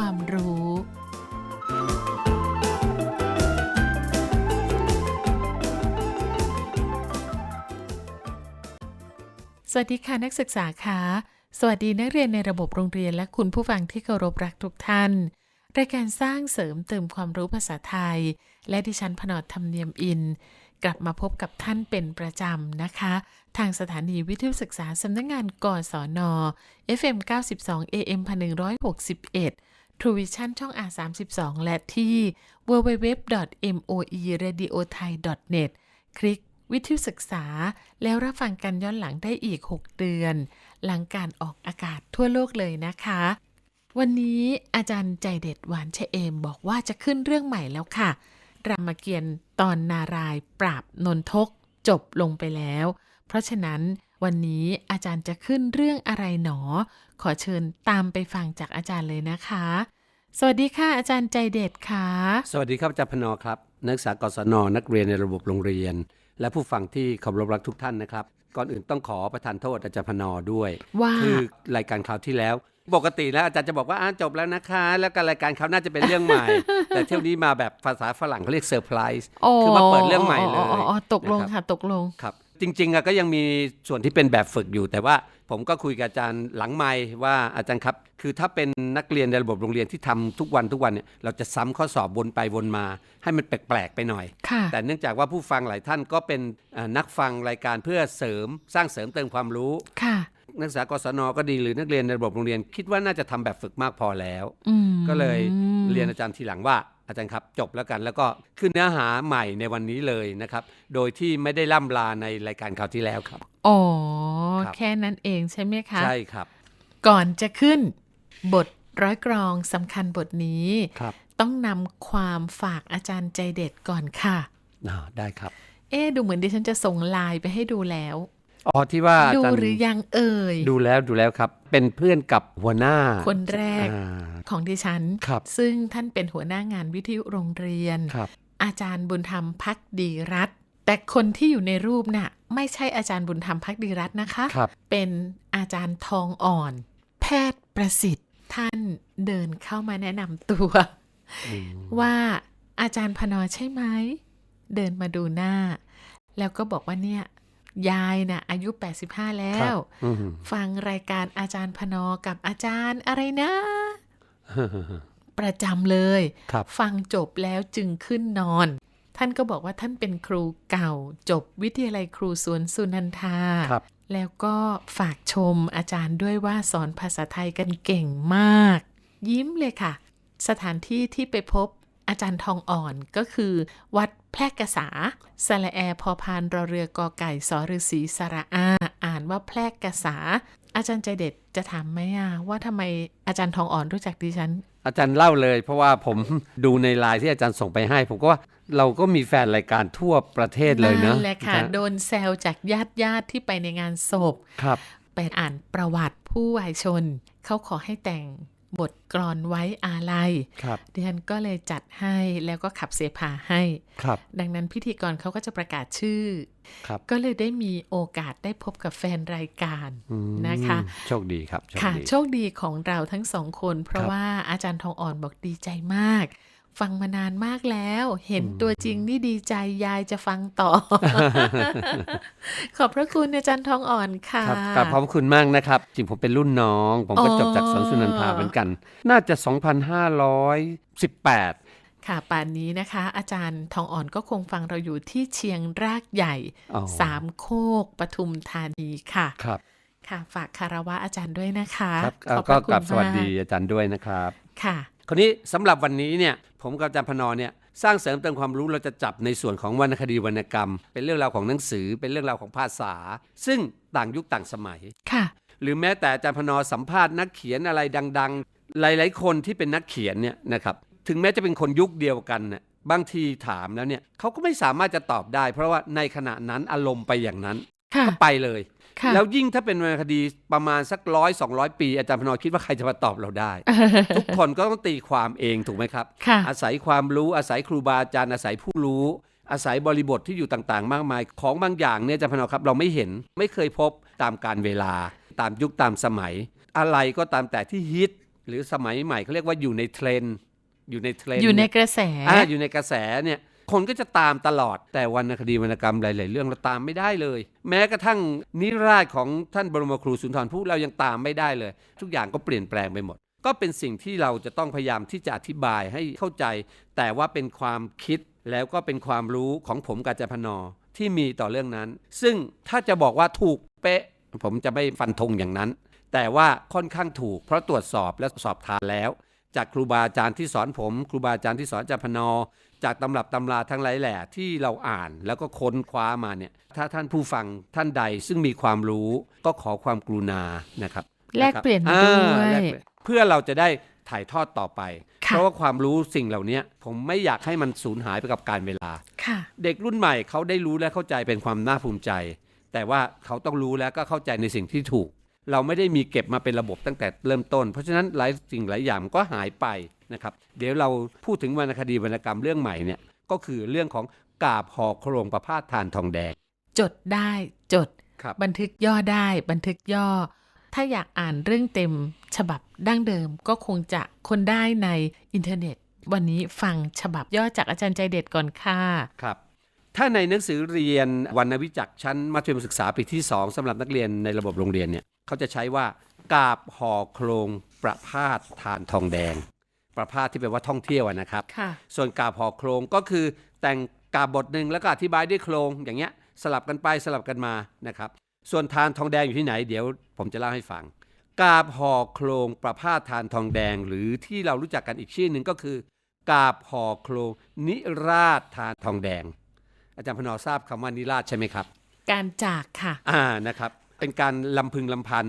ความรู้ สวัสดีค่ะนักศึกษาคะสวัสดีนักเรียนในระบบโรงเรียนและคุณผู้ฟังที่เคารพรักทุกท่านรายการสร้างเสริมเติมความรู้ภาษาไทย และดิฉันพนอดธรรมเนียมอิน กลับมาพบกับท่านเป็นประจำนะคะ ทางสถานีวิทยุศึกษาสำนักงงานกศน FM 92 AM 1161 True Vision ช่อง R32 และที่ www.moeradiothai.net คลิกวิทยุศึกษา แล้วรับฟังกันย้อนหลังได้อีก 6 เดือน หลังการออกอากาศทั่วโลกเลยนะคะ วันนี้อาจารย์ใจเด็ดหวานเชเอม บอกว่าจะขึ้นเรื่องใหม่แล้วค่ะ รามเกียรติ์ตอนนารายปราบนนทกจบลงไปแล้ว เพราะฉะนั้น วันนี้อาจารย์จะขึ้นเรื่องอะไรหนอ ขอเชิญตามไปฟังจากอาจารย์เลยนะคะ สวัสดีค่ะอาจารย์ใจเด็ดค่ะ สวัสดีครับอาจารย์พนอครับ นักศึกษากศนนักเรียนในระบบโรงเรียน และผู้ฟังที่เคารพรักทุกท่านนะครับ ก่อนอื่นต้องขอประทานโทษอาจารย์พนอด้วยว่าคือรายการคราวที่แล้วปกติแล้วอาจารย์จะบอกว่าอ่าจบแล้วนะคะ แล้วก็รายการคราวหน่าจะเป็นเรื่องใหม่ แต่เที่ยวนี้มาแบบภาษาฝรั่งเขาเรียกเซอร์ไพรส์คือมาเปิดเรื่องใหม่เลยอ๋ออ๋อตกลงนะครับค่ะตกลงครับ จริงๆอะก็ยังมีส่วนที่เป็นแบบฝึกอยู่ แต่ว่าผมก็คุยกับอาจารย์หลังไม่ว่าอาจารย์ครับ คือถ้าเป็นนักเรียนในระบบโรงเรียนที่ทำทุกวันทุกวันเนี่ยเราจะซ้ำข้อสอบวนไปวนมา ให้มันแปลกๆไปหน่อยค่ะแต่เนื่องจากว่าผู้ฟังหลายท่านก็เป็นเอ่อนักฟังรายการเพื่อเสริมสร้างเสริมเติมความรู้ค่ะนักศึกษากศนก็ดีหรือนักเรียนในระบบโรงเรียน คิดว่าน่าจะทำแบบฝึกมากพอแล้วอืมก็เลยเรียนอาจารย์ทีหลังว่า อาจารย์ครับจบแล้วกันแล้วก็ขึ้นเนื้อหาใหม่ในวันนี้เลยนะครับ โดยที่ไม่ได้ล่ำลาในรายการคราวที่แล้วครับ อ๋อครับแค่นั้นเองใช่ไหมคะ ใช่ครับ ก่อนจะขึ้นบทร้อยกรองสำคัญบทนี้ครับต้องนำความฝากอาจารย์ใจเด็ดก่อนค่ะอ่าได้ครับ เอ๊ะดูเหมือนดิฉันจะส่งไลน์ไปให้ดูแล้ว อ๋อที่ว่าอาดูจารย์หรือยังเอ่ย ดูแล้วดูแล้วครับ เป็นเพื่อนกับหัวหน้า คนแรกอ่าของดิฉันครับซึ่งท่านเป็นหัวหน้างานวิทยุโรงเรียนครับอาจารย์บุญธรรมพักดีรัตน์แต่คนที่อยู่ในรูปน่ะ ไม่ใช่อาจารย์บุญธรรมพักดีรัตน์นะคะครับเป็นอาจารย์ทองอ่อน แพทย์ประสิทธิ์ท่านเดินเข้ามาแนะนำตัวอืมว่าอาจารย์พนอใช่ไหมเดินมาดูหน้า แล้วก็บอกว่าเนี่ย ยายน่ะอายุ 85 แล้ครัวบอืมฟังรายการอาจารย์พนอกับอาจารย์อะไรนะ ประจำเลยครับฟังจบแล้วจึงขึ้นนอน ท่านก็บอกว่าท่านเป็นครูเก่า จบวิทยาลัยครูสวนสุนันทาครับแล้วก็ฝากชมอาจารย์ด้วยว่าสอนภาษาไทยกันเก่งมาก ยิ้มเลยค่ะ สถานที่ที่ไปพบอาจารย์ทองอ่อนก็คือ วัด แพรกษาสระแอพอพานรอเรือกอไก่สอฤษีสระอา อ่านว่าแพรกษา อาจารย์ใจเด็ดจะถามไหมอะว่าทำไมอาจารย์ทองอ่อนรู้จักดิฉัน อาจารย์เล่าเลย เพราะว่าผมดูในไลน์ที่อาจารย์ส่งไปให้ ผมก็ว่าเราก็มีแฟนรายการทั่วประเทศเลยนะนั่นแหละค่ะอาจารย์โดนแซวจากญาติญาติๆที่ไปในงานศพครับไปอ่านประวัติผู้วายชน เขาขอให้แต่ง บทกลอนไว้อาลัยครับดิฉันก็เลยจัดให้แล้วก็ขับเสพาให้ครับดังนั้นพิธีกรเขาก็จะประกาศชื่อครับก็เลยได้มีโอกาสได้พบกับแฟนรายการอืมนะคะ โชคดีครับโชคค่ะดีโชคดีของเราทั้งสองคน เพราะครับว่าอาจารย์ทองอ่อนบอกดีใจมาก ฟังมานานมากแล้ว เห็นตัวจริงนี่ดีใจยายจะฟังต่อ ขอบพระคุณอาจารย์ทองอ่อนค่ะครับกราบขอบพระคุณมากนะครับ จริงผมเป็นรุ่นน้อง ผมก็อ๋อจบจากสวนสุนันทาเหมือนกัน น่าจะ 2,518ค่ะป่านนี้นะคะ อาจารย์ทองอ่อนก็คงฟังเราอยู่ที่เชียงรากใหญ่อ๋อสามโคกปทุมธานีค่ะครับค่ะ ฝากคารวะอาจารย์ด้วยนะคะ ครับขอบพก็ระคุณกราบสวัสดีมากอาจารย์ด้วยนะครับ ค่ะ คราวนี้สำหรับวันนี้เนี่ยผมกับอาจารย์พนอเนี่ยสร้างเสริมเติมความรู้เราจะจับในส่วนของวรรณคดีวรรณกรรม เป็นเรื่องราวของหนังสือเป็นเรื่องราวของภาษา ซึ่งต่างยุคต่างสมัยค่ะ หรือแม้แต่อาจารย์พนอสัมภาษณ์นักเขียนอะไรดัง ๆ หลายๆ คนที่เป็นนักเขียนเนี่ยนะครับถึงแม้จะเป็นคนยุคเดียวกันน่ะบางทีถามแล้วเนี่ยเขาก็ไม่สามารถจะตอบได้ เพราะว่าในขณะนั้นอารมณ์ไปอย่างนั้นค่ะก็ไปเลยค่ะ แล้วยิ่งถ้าเป็นวรรณคดีประมาณสักร้อยสองร้อยปี อาจารย์พนอคิดว่าใครจะมาตอบเราได้ ทุกคนก็ต้องตีความเองถูกไหมครับค่ะอาศัยความรู้อาศัยครูบาอาจารย์อาศัยผู้รู้ อาศัยบริบทที่อยู่ต่างๆ มากมาย ของบางอย่างเนี่ยอาจารย์พนอครับเราไม่เห็นไม่เคยพบตามการเวลา ตามยุคตามสมัย อะไรก็ตามแต่ที่ฮิตหรือสมัยใหม่เขาเรียกว่าอยู่ในเทรนด์อยู่ในเทรนด์อยู่ในกระแสอ่าอยู่ในกระแสเนี่ย คนก็จะตามตลอด แต่วรรณคดีวรรณกรรมหลาย ๆ เรื่องเราตามไม่ได้เลย แม้กระทั่งนิราศของท่านบรมครูสุนทรภู่เรายังตามไม่ได้เลย ทุกอย่างก็เปลี่ยนแปลงไปหมด ก็เป็นสิ่งที่เราจะต้องพยายามที่จะอธิบายให้เข้าใจ แต่ว่าเป็นความคิดแล้วก็เป็นความรู้ของผมกาจพนอที่มีต่อเรื่องนั้น ซึ่งถ้าจะบอกว่าถูกเป๊ะ ผมจะไม่ฟันธงอย่างนั้น แต่ว่าค่อนข้างถูก เพราะตรวจสอบและสอบทานแล้ว จากครูบาอาจารย์ที่สอนผม ครูบาอาจารย์ที่สอนอาจาพนอ จากตำรับตำราทั้งหลายแหล่ที่เราอ่านแล้วก็ค้นคว้ามาเนี่ยถ้าท่านผู้ฟังท่านใดซึ่งมีความรู้ก็ขอความกรุณานะครับแลกเปลี่ยนอ่าด้วยแลกเปลี่ยนเพื่อเราจะได้ถ่ายทอดต่อไปค่ะเพราะว่าความรู้สิ่งเหล่านี้ผมไม่อยากให้มันสูญหายไปกับการเวลาค่ะเด็กรุ่นใหม่เขาได้รู้และเข้าใจเป็นความน่าภูมิใจ แต่ว่าเขาต้องรู้แล้วก็เข้าใจในสิ่งที่ถูก เราไม่ได้มีเก็บมาเป็นระบบตั้งแต่เริ่มต้น เพราะฉะนั้นหลายสิ่งหลายอย่างมันก็หายไปนะครับ เดี๋ยวเราพูดถึงวรรณคดีวรรณกรรมเรื่องใหม่เนี่ยก็คือเรื่องของกาบห่อโครงประพาสทานทองแดง จดได้จดครับบันทึกย่อได้บันทึกย่อ ถ้าอยากอ่านเรื่องเต็มฉบับดั้งเดิมก็คงจะคนได้ในอินเทอร์เน็ต วันนี้ฟังฉบับย่อจากอาจารย์ใจเด็ดก่อนค่ะครับถ้าในหนังสือเรียนวรรณวิจักรชั้นมัธยมศึกษาปีที่ 2สำหรับนักเรียนในระบบโรงเรียนเนี่ยเขาจะใช้ว่ากาบห่อโครงประพาสทานทองแดง ประพาสที่แปลว่าท่องเที่ยวอะนะครับค่ะส่วนกาบห่อโครงก็คือแต่งกาบบทหนึ่งแล้วก็อธิบายด้วยโครงอย่างเงี้ยสลับกันไปสลับกันมานะครับ ส่วนทานทองแดงอยู่ที่ไหนเดี๋ยว ผมจะเล่าให้ฟัง กาบห่อโครงประพาสทานทองแดง หรือที่เรารู้จักกันอีกชื่อหนึ่งก็คือกาบห่อโครงนิราชทานทองแดง อาจารย์พนอทราบคำว่านิราชใช่ไหมครับ การจากค่ะ อ่านะครับ เป็นการลำพึงลำพัน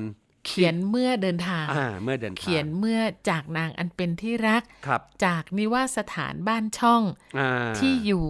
เขียนเมื่อเดินทางอ่าเมื่อเดินทางเขียนเมื่อจากนางอันเป็นที่รักครับ จากนิวาสถานบ้านช่องอ่าที่อยู่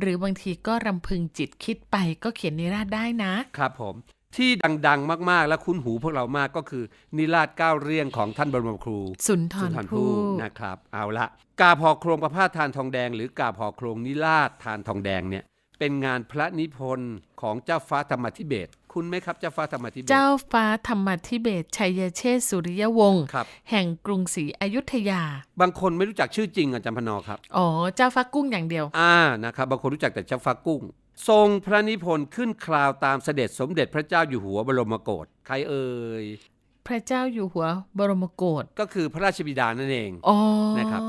หรือบางทีก็รำพึงจิตคิดไปก็เขียนนิราศได้นะ ครับผมที่ดัง ๆ มาก ๆ และคุ้นหูพวกเรามากก็คือ นิราชเก้าเรียงของท่านบรมครู สุนทสุรนทรภู่ภู่นะครับ เอาละกาพอโครงประพาสทานทองแดง หรือกาพอโครงนิราชทานทองแดงเนี่ยเป็นงานพระนิพนธ์ของเจ้าฟ้าธรรมธิเบศร คุณไหมครับเจ้าฟ้าธรรมธิเบศรเจ้าฟ้าธรรมธิเบศรชัยเชษฐ์สุริยวงศ์ครับแห่งกรุงศรีอยุธยา บางคนไม่รู้จักชื่อจริงอาจารย์พนอครับ อ๋อ เจ้าฟ้ากุ้งอย่างเดียว อ่า นะครับ บางคนรู้จักแต่เจ้าฟ้ากุ้ง ทรงพระนิพนธ์ขึ้นคราวตามเสด็จสมเด็จพระเจ้าอยู่หัวบรมโกศ ใครเอ่ย พระเจ้าอยู่หัวบรมโกศ ก็คือพระราชบิดานั่นเอง อ๋อ นะครับ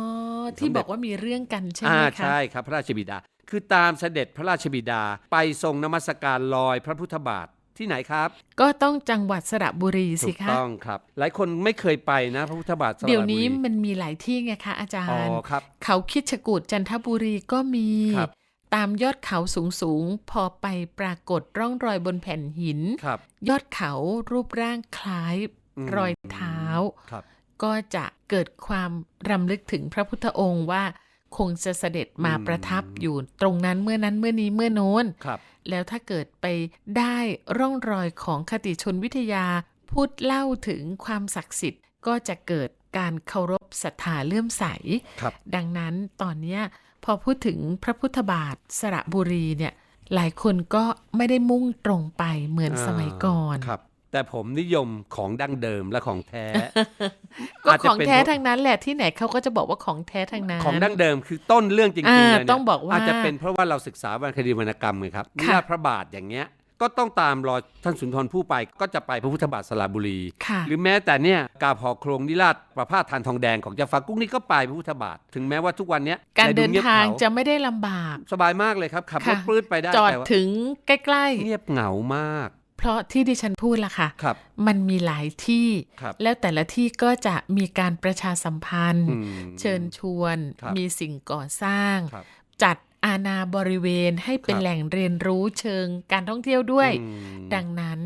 ที่สมเด็จบอกว่ามีเรื่องกันใช่ไหมอ่าคะใช่ครับ พระราชบิดา คือตามเสด็จพระราชบิดาไปทรงนมัสการลอยพระพุทธบาท ที่ไหนครับ ก็ต้องจังหวัดสระบุรีถูสิกคะต้องครับ หลายคนไม่เคยไปนะพระพุทธบาทสระบุรีเดี๋ยวนี้มันมีหลายที่ไงคะอาจาอ๋อรย์ครับเขาคิดชกูดจันทบุรีก็มีครับตามยอดเขาสูงสูงๆพอไปปรากฏร่องรอยบนแผ่นหินครับยอดเขารูปร่างคล้ายอืมรอยเท้าครับก็จะเกิดความรำลึกถึงพระพุทธองค์ว่า คงจะเสด็จมาอืมประทับอยู่ตรงนั้นเมื่อนั้นเมื่อนี้เมื่อโน้นครับแล้วถ้าเกิดไปได้ร่องรอยของคติชนวิทยา พูดเล่าถึงความศักดิ์สิทธิ์ ก็จะเกิดการเคารพศรัทธาเลื่อมใสครับดังนั้นตอนเนี้ยพอพูดถึงพระพุทธบาทสระบุรีเนี่ยหลายคนก็ไม่ได้มุ่งตรงไปเหมือนสมัยก่อนครับ แต่ผมนิยมของดั้งเดิมและของแท้ ก็อาจขจะองเป็นแท้เพราะทั้งนั้นแหละที่ไหนเขาก็จะบอกว่าของแท้ทั้งนั้น ของดั้งเดิมคือต้นเรื่องจริงๆอ่าเลยเนี่ยต้องบอกว่าอาจจะเป็นเพราะว่าเราศึกษาวรรณคดีวรรณกรรมไงครับนิค่ะราชพระบาทอย่างเงี้ยก็ต้องตามรอยท่านสุนทรภู่ไปก็จะไปพระพุทธบาทสระบุรีค่ะหรือแม้แต่เนี่ยกาพอโครงนิราชประพาสทานทองแดงของเจ้าฟ้ากุ้งนี่ก็ไปพระพุทธบาท ถึงแม้ว่าทุกวันเนี้ยการในเดินงียบทางหจะไม่ได้ลำบาก สบายมากเลยครับขับรถค่ะปลื้ดไปได้จอดแต่ว่าถึงใกล้เงียบเหงามากๆ เพราะที่ดิฉันพูดล่ะค่ะครับมันมีหลายที่ครับแล้วแต่ละที่ก็จะมีการประชาสัมพันธ์อืมเชิญชวนครับมีสิ่งก่อสร้างครับจัดอาณาบริเวณให้เป็นครับแหล่งเรียนรู้เชิงการท่องเที่ยวด้วยอืมดังนั้น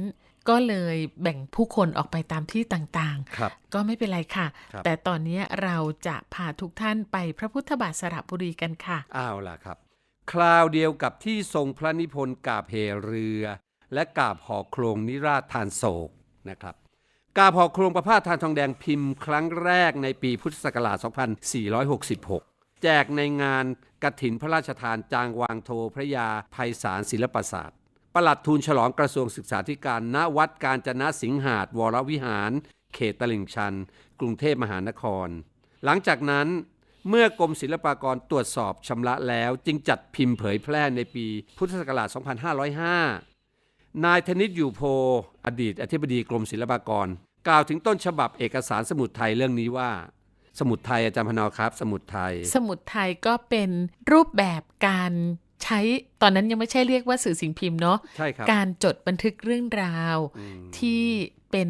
ก็เลยแบ่งผู้คนออกไปตามที่ต่างครับๆก็ไม่เป็นไรค่ะครับแต่ตอนนี้เราจะพาทุกท่านไปพระพุทธบาทสระบุรีกันค่ะเอาล่ะครับ คราวเดียวกับที่ทรงพระนิพนธ์กาบเหเรือ และกาบห่อโครงนิราชทานโศกนะครับกาบห่อโครงประพาสทานทองแดงพิมพ์ครั้งแรกในปีพุทธศักราช 2466 แจกในงานกฐินพระราชทานจางวางโทพระยาภัยสารศิลปศาสตร์ประหลัดทูลฉลองกระทรวงศึกษาธิการณวัดการจนะสิงหาดวรวิหาร เขตตลิ่งชัน กรุงเทพมหานคร หลังจากนั้นเมื่อกรมศิลปากรตรวจสอบชำระแล้วจึงจัดพิมพ์เผยแพร่ในปีพุทธศักราช 2505 นายธนิตอยู่โพ อดีตอธิบดีกรมศิลปากร กล่าวถึงต้นฉบับเอกสารสมุดไทยเรื่องนี้ว่า สมุดไทยอาจารย์พนอครับ สมุดไทย สมุดไทยก็เป็นรูปแบบการใช้ตอนนั้นยังไม่ใช่เรียกว่าสื่อสิ่งพิมพ์เนาะใช่ครับการจดบันทึกเรื่องราวอืมที่เป็น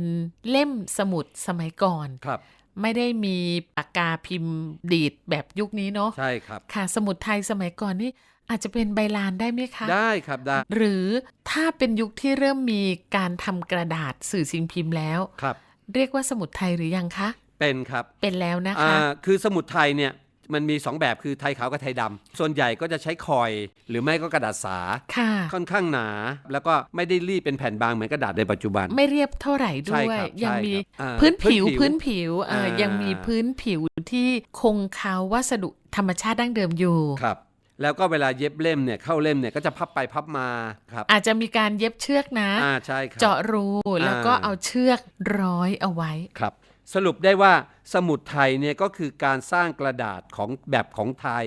เล่มสมุดสมัยก่อนครับไม่ได้มีปากกาพิมพ์ดีดแบบยุคนี้เนาะใช่ครับ ค่ะ สมุดไทยสมัยก่อนนี่ อาจจะเป็นใบลานได้ไหมคะ ได้ครับได้ หรือถ้าเป็นยุคที่เริ่มมีการทำกระดาษสื่อสิ่งพิมพ์แล้วครับ เรียกว่าสมุดไทยหรือยังคะ เป็นครับเป็นแล้วนะอ่าคะคือสมุดไทยเนี่ยมันมี 2 แบบคือไทยขาวกับไทยดำส่วนใหญ่ก็จะใช้คอย หรือไม่ก็กระดาษสา ค่ะ ค่อนข้างหนา แล้วก็ไม่ได้รีดเป็นแผ่นบางเหมือนกระดาษในปัจจุบัน ไม่เรียบเท่าไหร่ด้ใช่วย ครับยังใช่มีครับอ่าพื้นผิวพื้พื้นนผิผิววเอ่ออ่ายั ยังมีพื้นผิวที่คงคาวัสดุธรรมชาติดั้งเดิมอยู่ ครับ แล้วก็เวลาเย็บเล่มเนี่ยเข้าเล่มเนี่ยก็จะพับไปพับมาครับอาจจะมีการเย็บเชือกนะอ่าใช่ครับเจาะรูแล้วก็อ่าเอาเชือกร้อยเอาไว้ครับสรุปได้ว่าสมุดไทยเนี่ยก็คือการสร้างกระดาษของแบบของไทย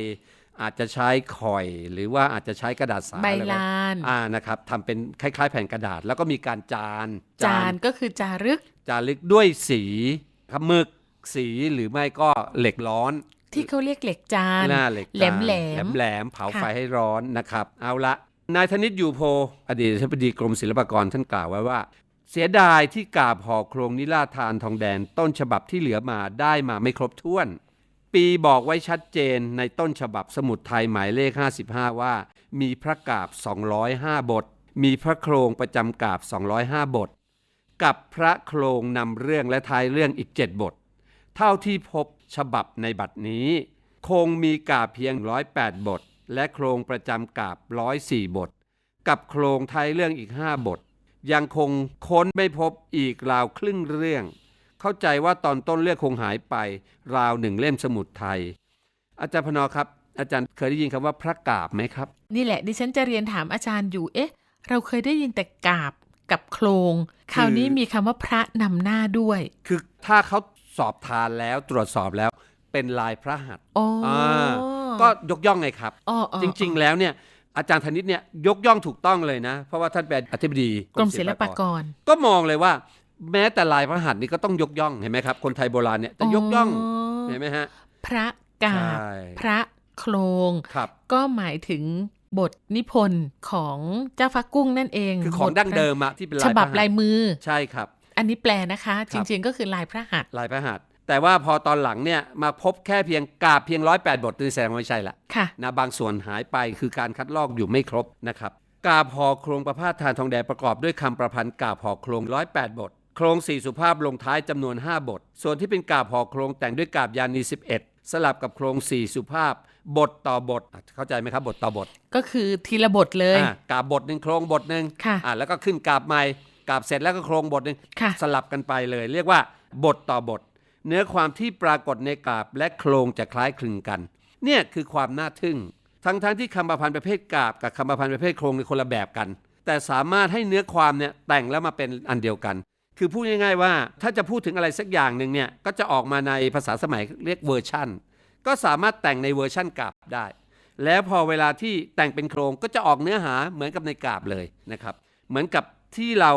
อาจจะใช้คอย หรือว่าอาจจะใช้กระดาษสาใบแล้วก็ลานอ่านะครับทำเป็นคล้ายๆ แผ่นกระดาษ แล้วก็มีการจานจานก็คือจารึก จารึกด้วยสีครับหมึกสีหรือไม่ก็เหล็กร้อน ที่เขาเรียกเหล็กจานหน้าเหล็กแหลมแหลแหลมมแหลมเผาค่ะไฟให้ร้อนนะครับ เอาละนายธนิตอยู่โพ อดีตอธิบดีกรมศิลปากรท่านกล่าวไว้ว่า เสียดายที่กาบห่อโครงนิราทานทองแดงต้นฉบับที่เหลือมาได้มาไม่ครบถ้วน ปีบอกไว้ชัดเจนในต้นฉบับสมุดไทยหมายเลข 55 ว่า มีพระกาบ 205 บท มีพระโครงประจำกาบ 205 บท กับพระโครงนำเรื่องและท้ายเรื่องอีก 7 บท เท่าที่พบ ฉบับในบัดนี้ คงมีกาบเพียง 108 บท และโครงประจำกาบ 104 บท กับโครงท้ายเรื่องอีก 5 บท ยังคงค้นไม่พบอีกราวครึ่งเรื่อง เข้าใจว่าตอนต้นเรื่องคงหายไป ราวหนึ่งเล่มสมุดไทย อาจารย์พนอครับ อาจารย์เคยได้ยินคำว่าพระกาบไหมครับ นี่แหละดิฉันจะเรียนถามอาจารย์อยู่เอ๊ะ เราเคยได้ยินแต่กาบกับโครง คราวนี้มีคำว่าพระนำหน้าด้วย คือถ้าเขา สอบทานแล้วตรวจสอบแล้วเป็นลายพระหัตถ์โอ้อ่าก็ยกย่องไงครับอ๋ออ๋อจริงๆแล้วเนี่ยอาจารย์ธนิตเนี่ยยกย่องถูกต้องเลยนะ เพราะว่าท่านเป็นอธิบดีกรมศิลปากร ก็มองเลยว่า แม้แต่ลายพระหัตถ์นี่ก็ต้องยกย่องเห็นไหมครับ คนไทยโบราณเนี่ยจะยกย่องเห็นไหมฮะพระกาบใช่พระโครงครับก็หมายถึงบทนิพนธ์ของเจ้าฟ้ากุ้งนั่นเองคือของบทดั้งเดิมอะที่เป็นลายฉพระบับหัตถ์ลายมือใช่ครับ อันนี้แปลนะคะคจรับริงๆก็คือลายพระหัตถ์ลายพระหัตถ์แต่ว่าพอตอนหลังเนี่ยมาพบแค่เพียงกาบเพียงร้อยแปดบทนี่แสดงว่าไม่ใช่ละค่ะนะบางส่วนหายไปคือการคัดลอกอยู่ไม่ครบนะครับกาบห่อโครงประพาสทานทองแดงประกอบด้วยคำประพันธ์กาบห่อโครง108บทโครงสี่สุภาพลงท้ายจำนวน 5 บท ส่วนที่เป็นกาบห่อโครงแต่งด้วยกาบยานี 11 สลับกับโครงสี่สุภาพ บทต่อบทอะเข้าใจไหมครับ บทต่อบท ก็คือทีละบทเลยอะกาบบทหนึ่งโครงบทหนึ่งค่ะอะแล้วก็ขึ้นกาบใหม่ กาบเสร็จแล้วก็โครงบทหนึ่งค่ะสลับกันไปเลย เรียกว่าบทต่อบท เนื้อความที่ปรากฏในกาบและโครงจะคล้ายคลึงกัน เนี่ยคือความน่าทึ่ง ทั้งทั้งที่คำประพันธ์ประเภทกาบกับคำประพันธ์ประเภทโครงในคนละแบบกัน แต่สามารถให้เนื้อความเนี่ยแต่งแล้วมาเป็นอันเดียวกัน คือพูดง่ายๆว่าถ้าจะพูดถึงอะไรสักอย่างหนึ่งเนี่ยก็จะออกมาในภาษาสมัยเรียกเวอร์ชั่นก็สามารถแต่งในเวอร์ชั่นกาบได้ แล้วพอเวลาที่แต่งเป็นโครงก็จะออกเนื้อหาเหมือนกับในกาบเลยนะครับ เหมือนกับ ที่เรา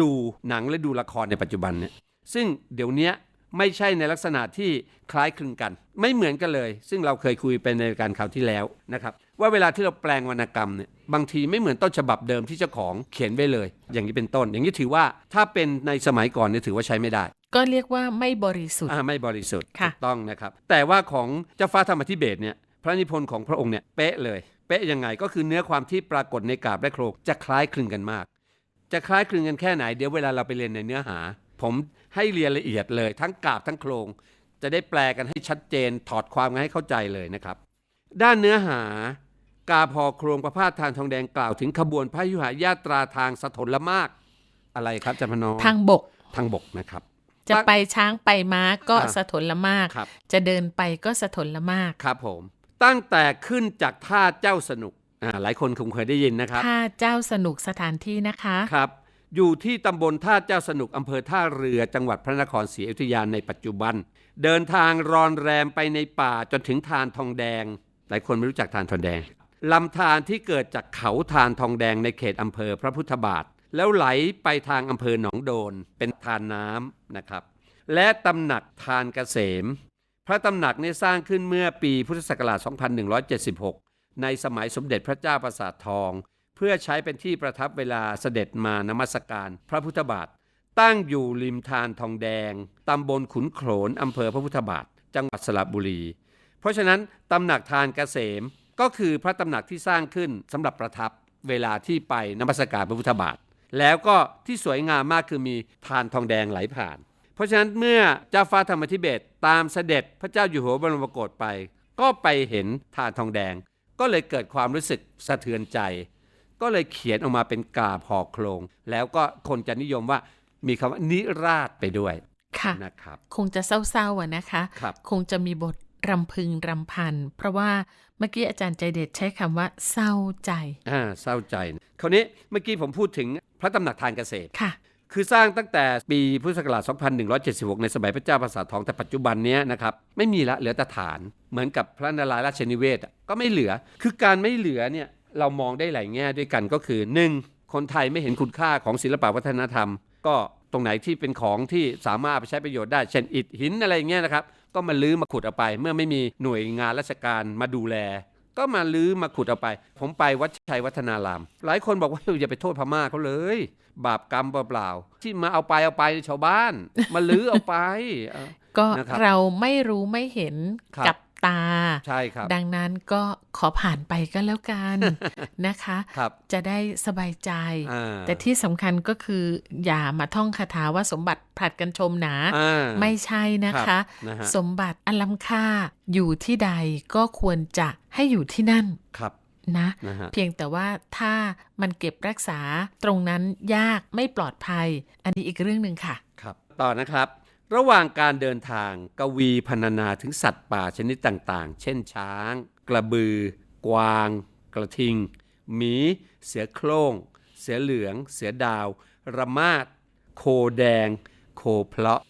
ดูหนังและดูละครในปัจจุบันเนี่ยซึ่งเดี๋ยวเนี้ยไม่ใช่ในลักษณะที่คล้ายคลึงกัน ไม่เหมือนกันเลย ซึ่งเราเคยคุยไปในรายการคราวที่แล้วนะครับ ว่าเวลาที่เราแปลงวรรณกรรมเนี่ยบางทีไม่เหมือนต้นฉบับเดิมที่เจ้าของเขียนไว้เลย อย่างนี้เป็นต้น อย่างนี้ถือว่าถ้าเป็นในสมัยก่อนเนี่ยถือว่าใช้ไม่ได้ ก็เรียกว่าไม่บริสุทธิ์อ่าไม่บริสุทธิ์ค่ะถูกต้องนะครับ แต่ว่าของเจ้าฟ้าธรรมธิเบศรเนี่ยพระนิพนธ์ของพระองค์เนี่ยเป๊ะเลย เป๊ะยังไงก็คือเนื้อความที่ปรากฏในกาบและโครงจะคล้ายคลึงกันมาก จะคล้ายคลึงกันแค่ไหนเดี๋ยวเวลาเราไปเรียนในเนื้อหา ผมให้เรียนละเอียดเลย ทั้งกาบทั้งโครง จะได้แปลกันให้ชัดเจนถอดความกันให้เข้าใจเลยนะครับ ด้านเนื้อหากาพอโครงประพาสทานทองแดงกล่าวถึงขบวนพระยุหายาตราทางสถลมากอะไรครับอาจารย์พนอทางบกทางบกนะครับ จะไปช้างไปม้าก็อ่าสะทนละมากครับจะเดินไปก็สะทนละมากครับผม ตั้งแต่ขึ้นจากท่าเจ้าสนุกอ่า หลายคนคงเคยได้ยินนะครับถ้าเจ้าสนุกสถานที่นะคะครับ อยู่ที่ตำบลท่าเจ้าสนุกอำเภอท่าเรือจังหวัดพระนครศรีอยุธยาในปัจจุบัน เดินทางรอนแรมไปในป่าจนถึงทานทองแดง หลายคนไม่รู้จักทานทองแดงลำธารที่เกิดจากเขาทานทองแดงในเขตอำเภอพระพุทธบาท แล้วไหลไปทางอำเภอหนองโดน เป็นทานน้ำนะครับ และตำหนักทานเกษม พระตำหนักเนี่ยสร้างขึ้นเมื่อปีพุทธศักราช 2176 ในสมัยสมเด็จพระเจ้าประสาททอง เพื่อใช้เป็นที่ประทับเวลาเสด็จมานมัสการพระพุทธบาท ตั้งอยู่ริมทานทองแดง ตำบลขุนโขลนอำเภอพระพุทธบาท จังหวัดสระบุรี เพราะฉะนั้นตำหนักทานเกษมก็คือพระตำหนักที่สร้างขึ้นสำหรับประทับเวลาที่ไปนมัสการพระพุทธบาท แล้วก็ที่สวยงามมากคือมีทานทองแดงไหลผ่าน เพราะฉะนั้นเมื่อเจ้าฟ้าธรรมธิเบศตามเสด็จพระเจ้าอยู่หัวบรมโกศไป ก็ไปเห็นทานทองแดง ก็เลยเกิดความรู้สึกสะเทือนใจ ก็เลยเขียนออกมาเป็นกาบห่อโครง แล้วก็คนจะนิยมว่ามีคำว่านิราชไปด้วยค่ะนะครับคงจะเศร้าๆอะนะคะครับคงจะมีบทรำพึงรำพัน เพราะว่าเมื่อกี้อาจารย์ใจเด็ดใช้คำว่า เศร้าใจอ่าเศร้าใจนะคราวนี้เมื่อกี้ผมพูดถึงพระตำหนักทานเกษตรค่ะ คือสร้างตั้งแต่ปีพุทธศักราช 2176 ในสมัยพระเจ้าประสาทองแต่ปัจจุบันนี้นะครับไม่มีละเหลือแต่ฐานเหมือนกับพระนารายณ์ราชนิเวศก็ไม่เหลือ คือการไม่เหลือเนี่ยเรามองได้หลายแง่ด้วยกันก็คือ 1. คนไทยไม่เห็นคุณค่าของศิลปวัฒนธรรม ก็ตรงไหนที่เป็นของที่สามารถเอาไปใช้ประโยชน์ได้ เช่นอิฐหินอะไรอย่างเงี้ยนะครับ ก็มาลื้อมาขุดเอาไป เมื่อไม่มีหน่วยงานราชการมาดูแล ก็มาลื้อมาขุดเอาไป ผมไปวัดชัยวัฒนาราม หลายคนบอกว่าอย่าไปโทษพม่าเขาเลย บาปกรรมเปล่าๆที่มาเอาไปเอาไปชาวบ้าน มาลื้อเอาไปเออก็นะครับเราไม่รู้ไม่เห็นครับกับตา ใช่ครับ ดังนั้นก็ขอผ่านไปก็แล้วกันนะคะครับจะได้สบายใจอ่าแต่ที่สำคัญก็คือ อย่ามาท่องคาถาว่าสมบัติผลัดกันชมหนาอ่าไม่ใช่นะครัคะบนะฮะสมบัติอันล้ำค่าอยู่ที่ใดก็ควรจะ ให้อยู่ที่นั่นครับนะนะฮะเพียงแต่ว่าถ้ามันเก็บรักษาตรงนั้นยากไม่ปลอดภัย อันนี้อีกเรื่องหนึ่งค่ะครับ ต่อนะครับ ระหว่างการเดินทางกวีพรรณนาถึงสัตว์ป่าชนิดต่างๆ เช่นช้าง กระบือ กวาง กระทิง หมี เสือโคร่ง เสือเหลือง เสือดาว ระมาดโคแดง โคเพลาะ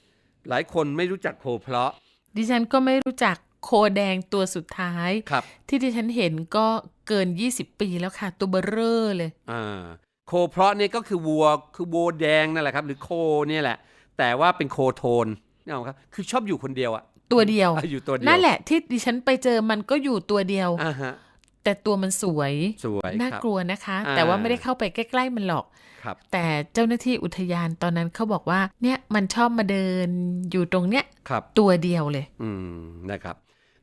หลายคนไม่รู้จักโคเพลาะดิฉันก็ไม่รู้จัก โคแดงตัวสุดท้ายครับที่ดิฉันเห็นก็เกิน 20 ปีแล้วค่ะ ตัวเบอร์เร่อเลยอ่าโคเพราะนี่ก็คือวัวคือวัวแดงนั่นแหละครับ หรือโคเนี่ยแหละ แต่ว่าเป็นโคโทนนี่เอาครับคือชอบอยู่คนเดียวอะตัวเดียวอะอยู่ตัวเดียวนั่นแหละที่ดิฉันไปเจอมันก็อยู่ตัวเดียวอ่าฮะแต่ตัวมันสวยสวยน่าครับกลัวนะคะอ่าแต่ว่าไม่ได้เข้าไปใกล้ ๆ มันหรอกครับแต่เจ้าหน้าที่อุทยานตอนนั้นเขาบอกว่า เนี่ยมันชอบมาเดินอยู่ตรงเนี้ยครับตัวเดียวเลย อืมนะครับ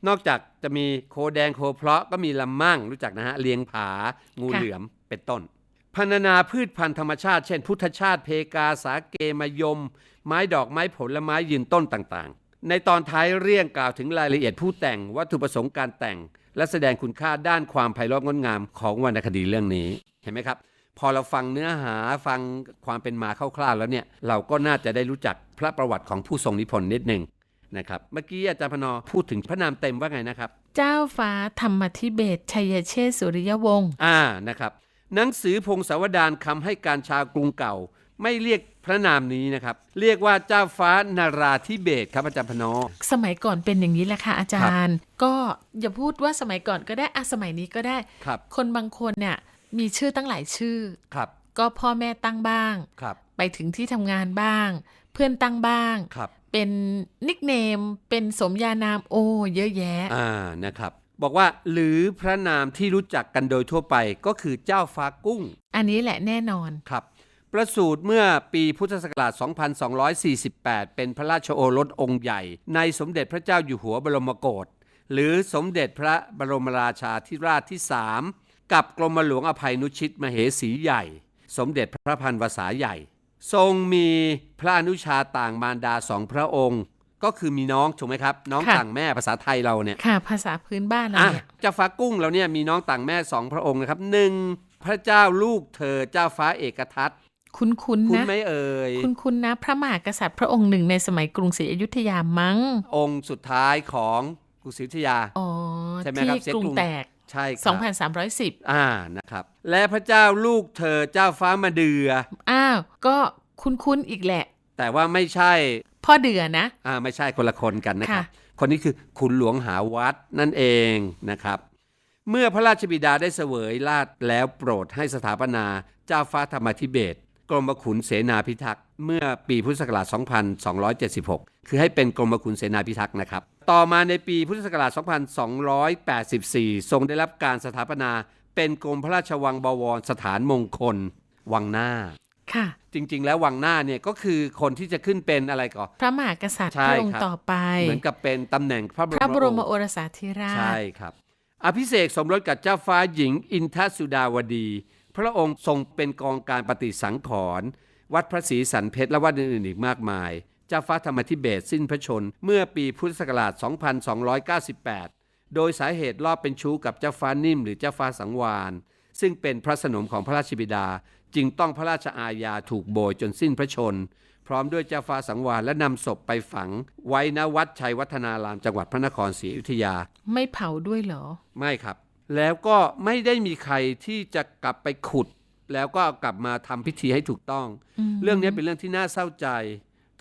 นอกจากจะมีโคแดงโคเพราะก็มีลำมั่งรู้จักนะฮะเลียงผา งูเหลือมเป็นต้นพันนาพืชพันธุ์ธรรมชาติ เช่น พุทธชาติเพกาสาเกมยม ไม้ดอกไม้ผลไม้ยืนต้นต่างๆ ในตอนท้ายเรียงกล่าวถึงรายละเอียดผู้แต่งวัตถุประสงค์การแต่ง และแสดงคุณค่าด้านความไพเราะงดงามของวรรณคดีเรื่องนี้เห็นไหมครับ พอเราฟังเนื้อหาฟังความเป็นมาคร่าวๆแล้วเนี่ยเราก็น่าจะได้รู้จักพระประวัติของผู้ทรงนิพนธ์นิดหนึ่ง นะครับ เมื่อกี้อาจารย์พนอพูดถึงพระนามเต็มว่าไงนะครับ เจ้าฟ้าธรรมธิเบศรชัยเชษฐ์สุริยวงศ์อ่านะครับ หนังสือพงศาวดารคำให้การชาวกรุงเก่า ไม่เรียกพระนามนี้นะครับ เรียกว่าเจ้าฟ้านาราธิเบศรครับอาจารย์พนอสมัยก่อนเป็นอย่างนี้แหละค่ะอาจารย์ ก็อย่าพูดว่าสมัยก่อนก็ได้อะสมัยนี้ก็ได้ครับคนบางคนเนี่ยมีชื่อตั้งหลายชื่อครับ ก็พ่อแม่ตั้งบ้างครับไปถึงที่ทำงานบ้าง เพื่อนตั้งบ้างครับ เป็นนิกเนม เป็นสมญานามโอ้เยอะแยะ อ่านะครับ บอกว่าหรือพระนามที่รู้จักกันโดยทั่วไปก็คือเจ้าฟ้ากุ้ง อันนี้แหละแน่นอนครับ ประสูติเมื่อปีพุทธศักราช 2248 เป็นพระราชโอรสองค์ใหญ่ ในสมเด็จพระเจ้าอยู่หัวบรมโกศหรือสมเด็จพระบรมราชาธิราชที่3กับกรมหลวงอภัยนุชิตมเหสีใหญ่ สมเด็จพระพันวษาใหญ่ ทรงมีพระอนุชาต่างมารดาสองพระองค์ ก็คือมีน้องถูกไหมครับ น้องค่ะ ต่างแม่ภาษาไทยเราเนี่ยค่ะ ภาษาพื้นบ้านเราอะเนี่ยเจ้าฟ้ากุ้งเราเนี่ยมีน้องต่างแม่สองพระองค์นะครับหนึ่งพระเจ้าลูกเธอเจ้าฟ้าเอกทัตคุ้นๆคุณนะไหมเอ่ยคุ้นๆนะ พระมหากษัตริย์พระองค์หนึ่งในสมัยกรุงศรีอยุธยามั้งองค์สุดท้ายของกรุงศรีอยุธยา อ๋อใช่ไหมครับที่เสียกรุงกรุงแตก ใช่ครับ2310 อ่านะครับ และพระเจ้าลูกเธอเจ้าฟ้ามาเดือ อ้าว ก็คุ้นๆอีกแหละ แต่ว่าไม่ใช่ พ่อเดือนะ อ่า ไม่ใช่คนละคนกันนะครับค่ะคนนี้คือขุนหลวงหาวัดนั่นเองนะครับ เมื่อพระราชบิดาได้เสวยราชแล้วโปรดให้สถาปนาเจ้าฟ้าธรรมธิเบศรกรมขุนเสนาพิทักษ์ เมื่อปีพุทธศักราช 2276 คือให้เป็นกรมขุนเสนาพิทักษ์นะครับ ต่อมาในปีพุทธศักราช 2284 ทรงได้รับการสถาปนาเป็นกรมพระราชวังบวรสถานมงคล วังหน้าค่ะ จริงๆ แล้ววังหน้าเนี่ยก็คือคนที่จะขึ้นเป็นอะไรก่อนพระมหากษัตริย์ใช่พระองครัค์บต่อไป เหมือนกับเป็นตำแหน่งพระบรมพระบรมโอโอรสาธิราช ใช่ครับ อภิเษกสมรสกับเจ้าฟ้าหญิงอินทสุดาวดี พระองค์ทรงเป็นกองการปฏิสังขรณ์ วัดพระศรีสันเพชรและวัดอื่นๆอีกมากมาย เจ้าฟ้าธรรมธิเบศรสิ้นพระชน เมื่อปีพุทธศักราช 2298 โดยสาเหตุรอบเป็นชู้กับเจ้าฟ้านิ่มหรือเจ้าฟ้าสังวานซึ่งเป็นพระสนมของพระราชบิดา จึงต้องพระราชอาญาถูกโบยจนสิ้นพระชน พร้อมด้วยเจ้าฟ้าสังวานและนำศพไปฝัง ไว้ณวัดชัยวัฒนารามจังหวัดพระนครศรีอยุธยา ไม่เผาด้วยเหรอ ไม่ครับ แล้วก็ไม่ได้มีใครที่จะกลับไปขุด แล้วก็เอากลับมาทำพิธีให้ถูกต้อง เรื่องนี้เป็นเรื่องที่น่าเศร้าใจ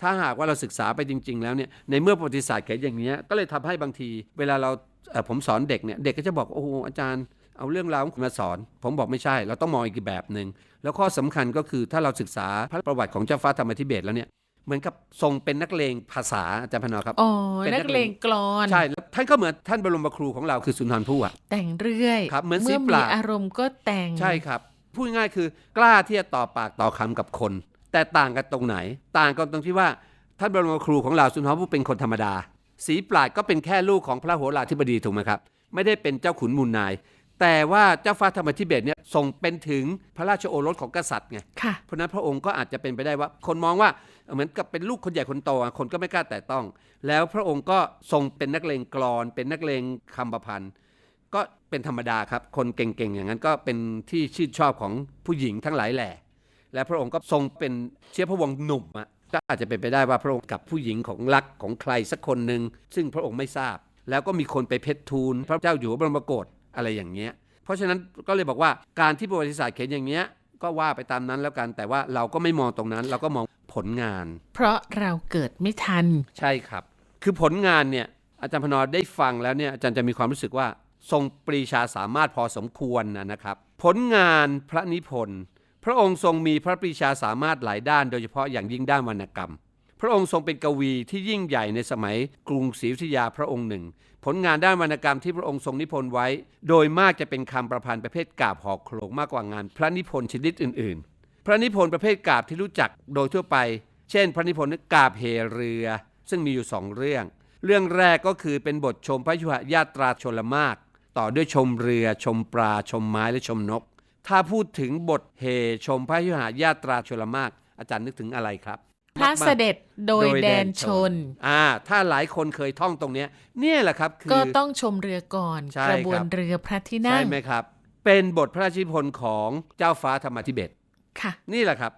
ถ้าหากว่าเราศึกษาไปจริง ๆ แล้วเนี่ยในเมื่อประวัติศาสตร์เขียนอย่างนี้ยก็เลยทำให้บางที เวลาเราเอ่อผมสอนเด็กเนี่ยเด็กก็จะบอกโอ้โหอาจารย์เอาเรื่องราวของคุณมาสอน ผมบอกไม่ใช่ เราต้องมองอีกแบบหนึ่งแล้วข้อสำคัญก็คือถ้าเราศึกษาพระประวัติของเจ้าฟ้าธรรมธิเบศรแล้วเนี่ยเหมือนกับทรงเป็นนักเลงภาษาอาจารย์พนอครับ อ๋อ เป็นนันักกเลเลงงกลอน ใช่แล้วท่านก็เหมือนท่านบรมครูของเราคือสุนทรภู่อะแต่งเรื่อยครับ เหมือนเมื่อสีปมีลาอารมณ์ก็แต่ง ใช่ครับ พูดง่ายๆคือกล้าที่จะต่อปากต่อคำกับคน แต่ต่างกันตรงไหน ต่างกันตรงที่ว่าท่านบรมครูของเราสุนทรภู่เป็นคนธรรมดาสีปราดก็เป็นแค่ลูกของพระโหราธิบดีถูกไหมครับ ไม่ได้เป็นเจ้าขุนมูลนาย แต่ว่าเจ้าฟ้าธรรมธิเบศรเนี่ยทรงเป็นถึงพระราชโอรสของกษัตริย์ไงค่ะเพราะฉะนั้นพระองค์ก็อาจจะเป็นไปได้ว่า คนมองว่าเหมือนกับเป็นลูกคนใหญ่คนโตอะคนก็ไม่กล้าแตะต้อง แล้วพระองค์ก็ทรงเป็นนักเลงกรอน เป็นนักเลงคำประพันธ์ ก็เป็นธรรมดาครับ คนเก่งๆ อย่างนั้นก็เป็นที่ชื่นชอบของผู้หญิงทั้งหลายแหล่ และพระองค์ก็ทรงเป็นเชื้อพระวงศ์หนุ่มอะก็อาจจะเป็นไปได้ว่าพระองค์กับผู้หญิงของรักของใครสักคนหนึ่งซึ่งพระองค์ไม่ทราบ แล้วก็มีคนไปเพชรทูล พระเจ้าอยู่หัวบรมโกศอะไรอย่างเงี้ย เพราะฉะนั้นก็เลยบอกว่าการที่ประวัติศาสตร์เขียนอย่างเงี้ยก็ว่าไปตามนั้นแล้วกันแต่ว่าเราก็ไม่มองตรงนั้น เราก็มองผลงาน เพราะเราเกิดไม่ทัน ใช่ครับ คือผลงานเนี่ยอาจารย์พนอได้ฟังแล้วเนี่ยอาจารย์จะมีความรู้สึกว่า ทรงปรีชาสามารถพอสมควรนะนะครับ ผลงานพระนิพนธ์พระองค์ทรงมีพระปรีชาสามารถหลายด้าน โดยเฉพาะอย่างยิ่งด้านวรรณกรรม พระองค์ทรงเป็นกวีที่ยิ่งใหญ่ในสมัยกรุงศรีอยุธยาพระองค์หนึ่ง ผลงานด้านวรรณกรรมที่พระองค์ทรงนิพนธ์ไว้ โดยมากจะเป็นคำประพันธ์ประเภทกาบหอกโขลงมากกว่างานพระนิพนธ์ชนิดอื่น ๆ พระนิพนธ์ประเภทกาบที่รู้จักโดยทั่วไป เช่น พระนิพนธ์กาบเหเรือ ซึ่งมีอยู่สองเรื่อง เรื่องแรกก็คือเป็นบทชมพระยุหญาตราชลมาก ต่อด้วยชมเรือชมปลาชมไม้และชมนก ถ้าพูดถึงบทเฮชมพระยุหญาตราชลมาก อาจารย์นึกถึงอะไรครับ พระเสด็จโดยแดนชน อ่า ถ้าหลายคนเคยท่องตรงเนี้ยเนี่ยแหละครับคือก็ต้องชมเรือก่อนใช่กระบวคนรับเรือพระที่นั่ใช่งไหมครับ เป็นบทพระราชนิพนธ์ของเจ้าฟ้าธรรมธิเบศรค่ะ นี่แหละครับ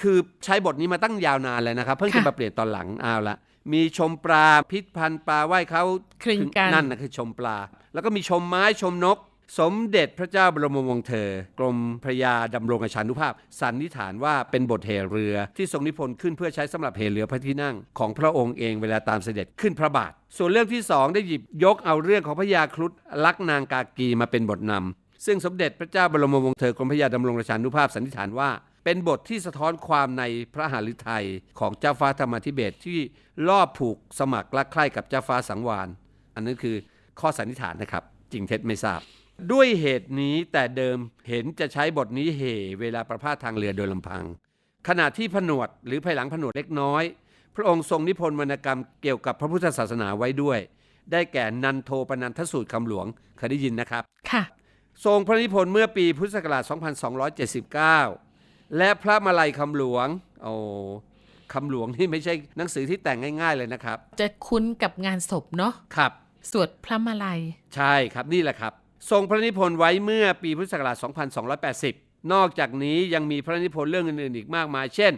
คือใช้บทนี้มาตั้งยาวนานเลยนะครับ เพิ่งจะค่ะมาเปลี่ยนตอนหลังเอาละ มีชมปลาพิษพันธุ์ปลาไหว้เขาคลึงกัน นั่นนะคือชมปลา แล้วก็มีชมไม้ชมนก สมเด็จพระเจ้าบรมวงศ์เธอ กรมพระยาดำรงอาชานุภาพ สันนิษฐานว่าเป็นบทเหเรือ ที่ทรงนิพนธ์ขึ้นเพื่อใช้สำหรับเหเรือพระที่นั่ง ของพระองค์เองเวลาตามเสด็จขึ้นพระบาท ส่วนเรื่องที่สองได้หยิบยกเอาเรื่องของพระยาครุฑลักนางกากีมาเป็นบทนำซึ่งสมเด็จพระเจ้าบรมวงศ์เธอกรมพระยาดำรงราชานุภาพสันนิษฐานว่า เป็นบทที่สะท้อนความในพระหฤทัยของเจ้าฟ้าธรรมธิเบศรที่ลอบผูกสมัครรักใคร่กับเจ้าฟ้าสังวาน อันนั้นคือข้อสันนิษฐานนะครับ จริงเท็จไม่ทราบ ด้วยเหตุนี้แต่เดิมเห็นจะใช้บทนี้เหเวลาประพาสทางเรือโดยลำพัง ขณะที่ผนวดหรือภายหลังผนวดเล็กน้อย พระองค์ทรงนิพนธ์วรรณกรรมเกี่ยวกับพระพุทธศาสนาไว้ด้วย ได้แก่นันโทปนันทสูตรคำหลวงเคยได้ยินนะครับ ค่ะ ทรงพระนิพนธ์เมื่อปีพุทธศักราช 2279 และพระมาลัยคำหลวงโอ้คำหลวงนี่ไม่ใช่หนังสือที่แต่งง่าย ๆ เลยนะครับ จะคุ้นกับงานศพเนาะครับ สวดพระมาลัย ใช่ครับนี่แหละครับ ทรงพระนิพนธ์ไว้เมื่อปีพุทธศักราช 2280 นอกจากนี้ยังมีพระนิพนธ์เรื่องอื่นๆอีกมากมาย เช่น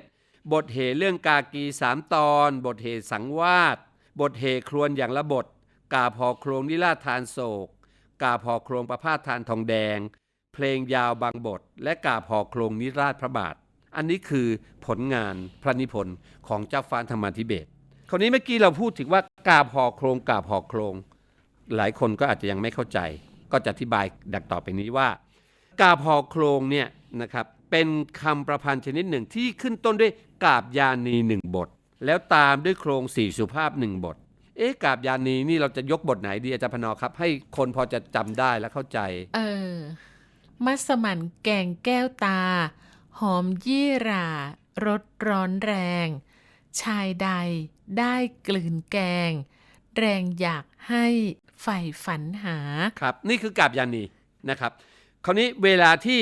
บทเหเรื่องกากีสามตอน บทเหสังวาสบทเหครวนอย่างละบท กาพอโครงนิราชทานโศก กาพอโครงประพาสทานทองแดง เพลงยาวบางบท และกาพอโครงนิราชพระบาท อันนี้คือผลงานพระนิพนธ์ของเจ้าฟ้าธรรมาธิเบศคราวนี้เมื่อกี้เราพูดถึงว่ากาพอโครงกาพอโครง หลายคนก็อาจจะยังไม่เข้าใจ ก็จะอธิบายดังต่อไปนี้ว่า กาพอโครงเนี่ยนะครับเป็นคำประพันธ์ชนิดหนึ่งที่ขึ้นต้นด้วยกาบยานีหนึ่งบท แล้วตามด้วยโครงสี่สุภาพหนึ่งบทเอ๊ะกาบยานีนี่เราจะยกบทไหนดีอาจารย์พนอครับ ให้คนพอจะจำได้และเข้าใจ เออ มัสมั่นแกงแก้วตา หอมยี่หร่ารสร้อนแรง ชายใดได้กลืนแกง แรงอยากให้ใฝ่ฝันหา ครับ นี่คือกาบยานีนะครับ คราวนี้เวลาที่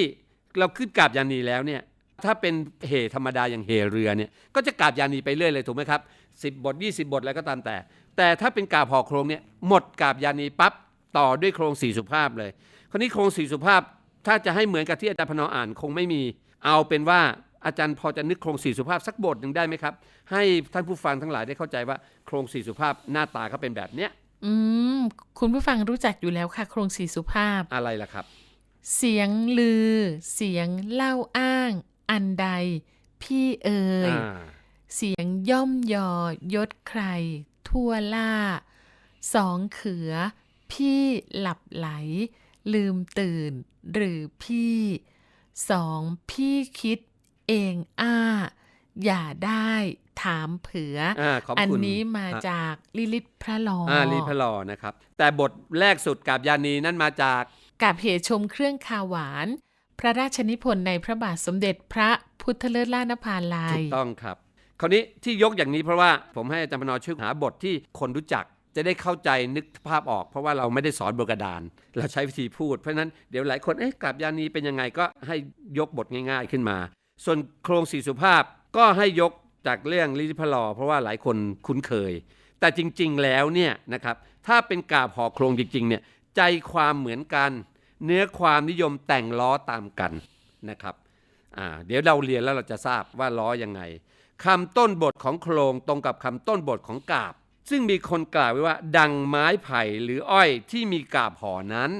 เราขึ้นกาบยานีแล้วเนี่ยถ้าเป็นเหธรรมดาอย่างเหเรือเนี่ยก็จะกาบยานีไปเรื่อยเลยถูกไหมครับ10 บท 20 บทอะไรก็ตามแต่ แต่ถ้าเป็นกาบหอโครงเนี่ยหมดกาบยานีปั๊บต่อด้วยโครงสี่สุภาพเลย คราวนี้โครงสี่สุภาพ ถ้าจะให้เหมือนกับที่อาจารย์พนออ่านคงไม่มี เอาเป็นว่าอาจารย์พอจะนึกโครงสี่สุภาพสักบทหนึ่งได้ไหมครับ ให้ท่านผู้ฟังทั้งหลายได้เข้าใจว่าโครงสี่สุภาพหน้าตาเขาเป็นแบบเนี้ยอืมคุณผู้ฟังรู้จักอยู่แล้วค่ะ โครงสีสุภาพอะไรล่ะครับ เสียงลือ เสียงเล่าอ้าง อันใด พี่เอ่ยอ่าเสียงย่อมยอยศใคร ทั่วล่า สองเขือ พี่หลับไหล ลืมตื่น หรือพี่สองพี่คิดเองอ้า อย่าได้ถามเผืออ่าขอบอันคุณนี้มาอะจากลิลิตพระลออ่าลีพระลอนะครับ แต่บทแรกสุดกับยานีนั่นมาจากกับเหตุชมเครื่องคาวหวาน พระราชนิพนธ์ในพระบาทสมเด็จพระพุทธเลิศล่านภาลัถูยกต้องครับ คราวนี้ที่ยกอย่างนี้เพราะว่าผมให้อาจารย์พนอช่วยหาบทที่คนรู้จัก จะได้เข้าใจนึกภาพออก เพราะว่าเราไม่ได้สอนบนกระดาน เราใช้วิธีพูด เพราะฉะนั้นเดี๋ยวหลายคนเอ๊ะกับยานีเป็นยังไงก็ให้ยกบทง่าย ๆขึ้นมา ส่วนโครงสี่สุภาพก็ให้ยกจากเรื่องลิลิพลอ เพราะว่าหลายคนคุ้นเคย แต่จริงๆแล้วเนี่ยนะครับถ้าเป็นกาบห่อโครงจริงๆเนี่ยใจความเหมือนกัน เนื้อความนิยมแต่งล้อตามกันนะครับเดี๋ยวเราเรียนแล้วเราจะทราบว่าล้อยังไงคำต้นบทของโครงตรงกับคำต้นบทของกาบ ซึ่งมีคนกล่าวไว้ว่า ดังไม้ไผ่หรืออ้อยที่มีกาบห่อนั้น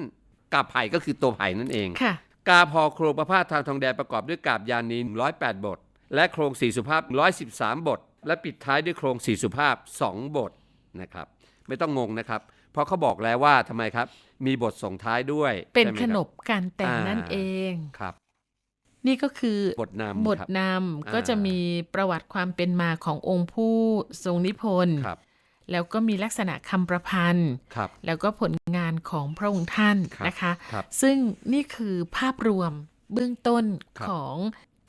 กาบไผ่ก็คือตัวไผ่นั่นเองค่ะกาพอโครงประพาสทางทองแดงประกอบด้วยกาบยานี108 บท และโครงสี่สุภาพ 113 บท และปิดท้ายด้วยโครงสี่สุภาพ 2 บทนะครับ ไม่ต้องงงนะครับ เพราะเขาบอกแล้วว่าทำไมครับ มีบทส่งท้ายด้วย เป็นใช่ไหมขครับนบการแต่งอ่านั่นั่นเองครับนี่ก็คือบทนำบทครับนอ่าำก็จะมีประวัติความเป็นมาขององค์ผู้ทรงนิพนธ์ครับ แล้วก็มีลักษณะคำประพันธ์ครับแล้วก็ผลงานของพระองค์ท่านครับนะคะครับซึ่งนี่คือภาพรวมเบื้องต้นครับของ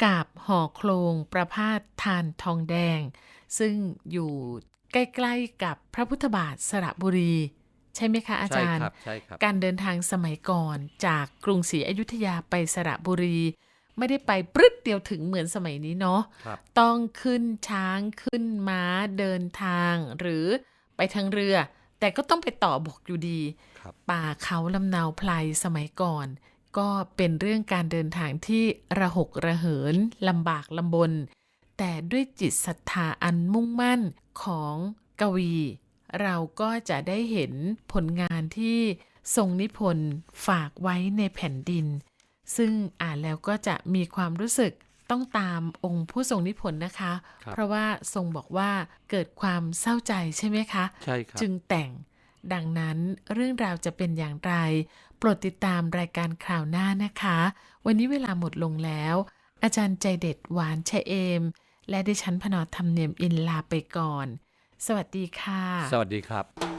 กาบห่อโครงประพาสทานทองแดง ซึ่งอยู่ใกล้ๆกับพระพุทธบาทสระบุรี ใช่ไหมคะอาใช่จารย์ครับใช่ครับการเดินทางสมัยก่อนจากกรุงศรีอยุธยาไปสระบุรี ไม่ได้ไปปรึดเดียวถึงเหมือนสมัยนี้เนาะครับต้องขึ้นช้างขึ้นม้าเดินทาง หรือ ไปทางเรือ แต่ก็ต้องไปต่อบกอยู่ดีครับป่าเขาลำนาวไพลสมัยก่อน ก็เป็นเรื่องการเดินทางที่ระหกระเหินลำบากลำบน แต่ด้วยจิตศรัทธาอันมุ่งมั่นของกวี เราก็จะได้เห็นผลงานที่ทรงนิพนธ์ฝากไว้ในแผ่นดิน ซึ่งอ่านแล้วก็จะมีความรู้สึก ต้องตามองค์ผู้ทรงนิพนธ์นะคะครับเพราะว่าทรงบอกว่าเกิดความเศร้าใจใช่ไหมคะใช่ครับจึงแต่งดังนั้นเรื่องราวจะเป็นอย่างไร โปรดติดตามรายการคราวหน้านะคะ วันนี้เวลาหมดลงแล้ว อาจารย์ใจเด็ดหวานชะเอม และดิฉันพนอธรรมเนียมอินลาไปก่อน สวัสดีค่ะ สวัสดีครับ